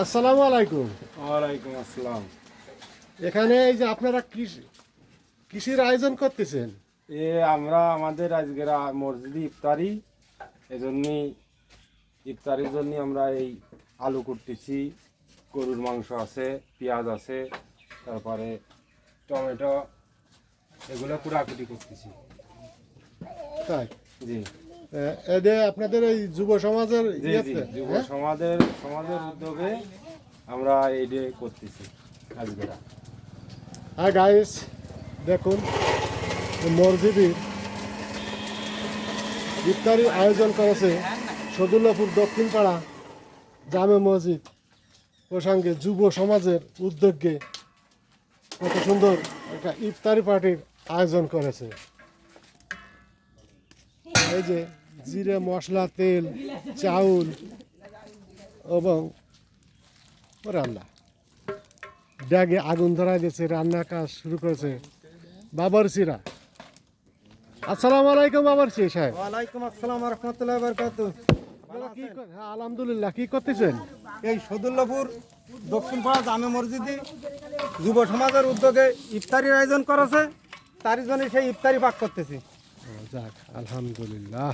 আসসালামু আলাইকুম। ওয়ালাইকুম আসসালাম। এখানে এই যে আপনারা কৃষি কৃষির আয়োজন করতেছেন। এ আমরা আমাদের আজকের মসজিদে ইফতারি এজন্যই ইফতারির জন্য আমরা এই আলু কুটতেছি। গরুর মাংস আছে পেঁয়াজ আছে তারপরে টমেটো এগুলো কুড়াকুটি করতেছি। তাই? জি। এদের আপনাদের এই যুব সমাজের ইয়েতে যুব হ্যাঁ? সমাজের সমাজের উদ্যোগে আমরা এইটা করতেছি হ্যাঁ গাইস দেখুন মসজিদের ইফতারি আয়োজন করেছে সদুল্লাপুর দক্ষিণ পাড়া জামে মসজিদ। প্রসঙ্গে যুব সমাজের উদ্যোগে কত সুন্দর একটা ইফতারি পার্টির আয়োজন করেছে। এই যে জিরে মশলা তেল চাউল এবং রান্না। ব্যাগে আগুন ধরা দিয়েছে রান্নার কাজ শুরু করেছে বাবরচিরা আসসালামু আলাইকুম বাবরচি সাহেব। ওয়ালাইকুম আসসালাম রহমতুল্লাহ বরকাত হ্যাঁ আলহামদুলিল্লাহ কি করতেছেন? এই সদুল্লাপুর দক্ষিণ পাড়া জামে মসজিদে যুব সমাজের উদ্যোগে ইফতারির আয়োজন করেছে। তারই জন্য সেই ইফতারি পাক করতেছি। যাক আলহামদুলিল্লাহ।